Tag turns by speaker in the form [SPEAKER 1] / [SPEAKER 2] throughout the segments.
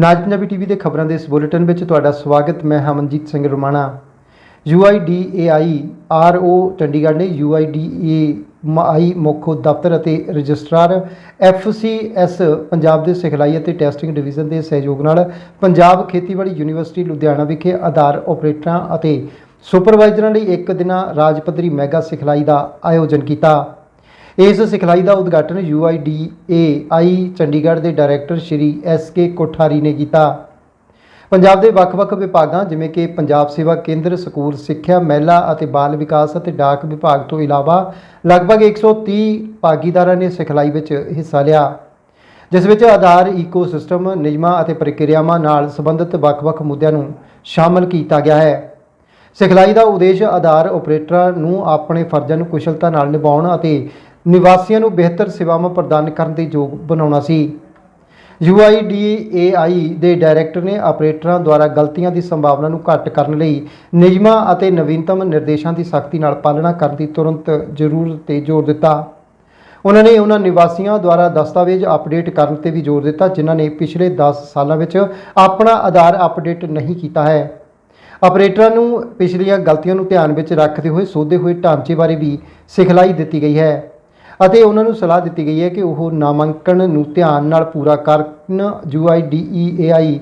[SPEAKER 1] ਨਾਜ Punjabi TV ਦੇ ਖਬਰਾਂ ਦੇ ਇਸ ਬੁਲੇਟਿਨ ਵਿੱਚ ਤੁਹਾਡਾ ਸਵਾਗਤ। ਮੈਂ ਹਮਨਜੀਤ ਸਿੰਘ ਰੁਮਾਣਾ। UIDAI RO ਚੰਡੀਗੜ੍ਹ ਨੇ UIDAI ਮੁੱਖ ਦਫ਼ਤਰ ਅਤੇ ਰਜਿਸਟਰਾਰ। FCS ਪੰਜਾਬ ਦੇ ਸਿਖਲਾਈ ਅਤੇ ਟੈਸਟਿੰਗ ਡਿਵੀਜ਼ਨ ਦੇ ਸਹਿਯੋਗ ਨਾਲ ਪੰਜਾਬ ਖੇਤੀਬਾੜੀ ਯੂਨੀਵਰਸਿਟੀ ਲੁਧਿਆਣਾ ਵਿਖੇ ਆਧਾਰ ਆਪਰੇਟਰਾਂ ਅਤੇ ਸੁਪਰਵਾਈਜ਼ਰਾਂ ਲਈ ਇੱਕ ਦਿਨਾ ਰਾਜ ਪੱਧਰੀ ਮੈਗਾ ਸਿਖਲਾਈ ਦਾ ਆਯੋਜਨ ਕੀਤਾ। ਇਸ ਸਿਖਲਾਈ ਦਾ ਉਦਘਾਟਨ UIDAI ਚੰਡੀਗੜ੍ਹ ਦੇ director Shri S K Kothari ਨੇ ਕੀਤਾ। ਪੰਜਾਬ ਦੇ ਵੱਖ-ਵੱਖ ਵਿਭਾਗਾਂ ਜਿਵੇਂ ਕਿ ਪੰਜਾਬ ਸੇਵਾ ਕੇਂਦਰ, ਸਕੂਲ ਸਿੱਖਿਆ ਮਹਿਲਾ ਅਤੇ ਬਾਲ ਵਿਕਾਸ ਅਤੇ ਡਾਕ ਵਿਭਾਗ ਤੋਂ ਇਲਾਵਾ ਲਗਭਗ 130 ਭਾਗੀਦਾਰਾਂ ਨੇ ਸਿਖਲਾਈ ਵਿੱਚ ਹਿੱਸਾ ਲਿਆ। ਜਿਸ ਵਿੱਚ ਆਧਾਰ, ਈਕੋਸਿਸਟਮ, ਨਿਯਮਾਂ ਅਤੇ ਪ੍ਰਕਿਰਿਆਵਾਂ ਨਾਲ ਸੰਬੰਧਿਤ ਵੱਖ-ਵੱਖ ਮੁੱਦਿਆਂ ਨੂੰ ਸ਼ਾਮਲ ਕੀਤਾ ਗਿਆ ਹੈ। ਸਿਖਲਾਈ ਦਾ ਉਦੇਸ਼ ਆਧਾਰ ਆਪਰੇਟਰਾਂ ਨੂੰ ਆਪਣੇ ਫਰਜ਼ਾਂ ਨੂੰ ਕੁਸ਼ਲਤਾ ਨਾਲ ਨਿਭਾਉਣ ਅਤੇ ਨਿਵਾਸੀਆਂ ਨੂੰ ਬਿਹਤਰ ਸੇਵਾਵਾਂ ਪ੍ਰਦਾਨ ਕਰਨ ਦੇ ਯੋਗ ਬਣਾਉਣਾ ਸੀ। UIDAI ਦੇ ਡਾਇਰੈਕਟਰ ਨੇ ਆਪਰੇਟਰਾਂ ਦੁਆਰਾ ਗਲਤੀਆਂ ਦੀ ਸੰਭਾਵਨਾ ਨੂੰ ਘੱਟ ਕਰਨ ਲਈ ਨਿਯਮਾਂ ਅਤੇ ਨਵੀਨਤਮ ਨਿਰਦੇਸ਼ਾਂ ਦੀ ਸਖਤੀ ਨਾਲ ਪਾਲਣਾ ਕਰਨ ਦੀ ਤੁਰੰਤ ਜ਼ਰੂਰਤ ਤੇ ਜ਼ੋਰ ਦਿੱਤਾ। ਉਹਨਾਂ ਨੇ ਉਹਨਾਂ ਨਿਵਾਸੀਆਂ ਦੁਆਰਾ ਦਸਤਾਵੇਜ਼ ਅਪਡੇਟ ਕਰਨ ਤੇ ਵੀ ਜ਼ੋਰ ਦਿੱਤਾ, ਜਿਨ੍ਹਾਂ ਨੇ ਪਿਛਲੇ 10 ਸਾਲਾਂ ਵਿੱਚ ਆਪਣਾ ਆਧਾਰ ਅਪਡੇਟ ਨਹੀਂ ਕੀਤਾ ਹੈ। ਆਪਰੇਟਰਾਂ ਨੂੰ ਪਿਛਲੀਆਂ ਗਲਤੀਆਂ ਨੂੰ ਧਿਆਨ ਵਿੱਚ ਰੱਖਦੇ ਹੋਏ ਸੋਧੇ ਹੋਏ ਢਾਂਚੇ ਬਾਰੇ ਵੀ ਸਿਖਲਾਈ ਦਿੱਤੀ ਗਈ ਹੈ। ਅਤੇ ਉਹਨਾਂ ਨੂੰ ਸਲਾਹ ਦਿੱਤੀ ਗਈ ਹੈ ਕਿ ਉਹ ਨਾਮਾਂਕਣ ਨੂੰ ਧਿਆਨ ਨਾਲ ਪੂਰਾ ਕਰਨ UIDAI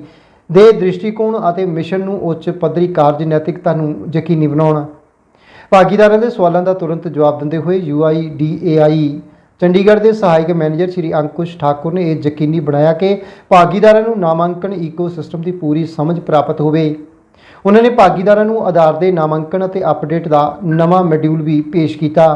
[SPEAKER 1] ਦੇ ਦ੍ਰਿਸ਼ਟੀਕੋਣ ਅਤੇ ਮਿਸ਼ਨ ਨੂੰ ਉੱਚ ਪੱਧਰੀ ਕਾਰਜ ਨੈਤਿਕਤਾ ਨੂੰ ਯਕੀਨੀ ਬਣਾਉਣ। ਭਾਗੀਦਾਰਾਂ ਦੇ ਸਵਾਲਾਂ ਦਾ ਤੁਰੰਤ ਜਵਾਬ ਦਿੰਦੇ ਹੋਏ UIDAI ਚੰਡੀਗੜ੍ਹ ਦੇ ਸਹਾਇਕ ਮੈਨੇਜਰ ਸ਼੍ਰੀ ਅੰਕੁਸ਼ ਠਾਕੁਰ ਨੇ ਇਹ ਯਕੀਨੀ ਬਣਾਇਆ ਕਿ ਭਾਗੀਦਾਰਾਂ ਨੂੰ ਨਾਮਾਂਕਣ ਈਕੋਸਿਸਟਮ ਦੀ ਪੂਰੀ ਸਮਝ ਪ੍ਰਾਪਤ ਹੋਵੇ। ਉਹਨਾਂ ਨੇ ਭਾਗੀਦਾਰਾਂ ਨੂੰ ਆਧਾਰ ਦੇ ਨਾਮਾਂਕਣ ਅਤੇ ਅਪਡੇਟ ਦਾ ਨਵਾਂ ਮੋਡਿਊਲ ਵੀ ਪੇਸ਼ ਕੀਤਾ।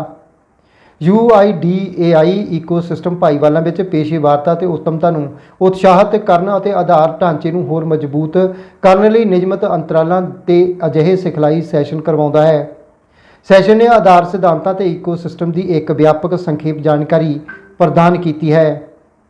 [SPEAKER 1] UIDAI ਇਕੋਸਿਸਟਮ ਭਾਈਵਾਲਾਂ ਵਿੱਚ ਪੇਸ਼ੇਵਾਰਤਾ ਤੇ ਉੱਤਮਤਾ ਨੂੰ ਉਤਸ਼ਾਹਿਤ ਕਰਨ ਅਤੇ ਆਧਾਰ ਢਾਂਚੇ ਨੂੰ ਹੋਰ ਮਜ਼ਬੂਤ ਕਰਨ ਲਈ ਨਿਯਮਤ ਅੰਤਰਾਲਾਂ ਤੇ ਅਜਿਹੇ ਸਿਖਲਾਈ ਸੈਸ਼ਨ ਕਰਵਾਉਂਦਾ ਹੈ। ਸੈਸ਼ਨ ਨੇ ਆਧਾਰ ਸਿਧਾਂਤਾਂ ਤੇ ਇਕੋਸਿਸਟਮ ਦੀ ਇੱਕ ਵਿਆਪਕ ਸੰਖੇਪ ਜਾਣਕਾਰੀ ਪ੍ਰਦਾਨ ਕੀਤੀ ਹੈ।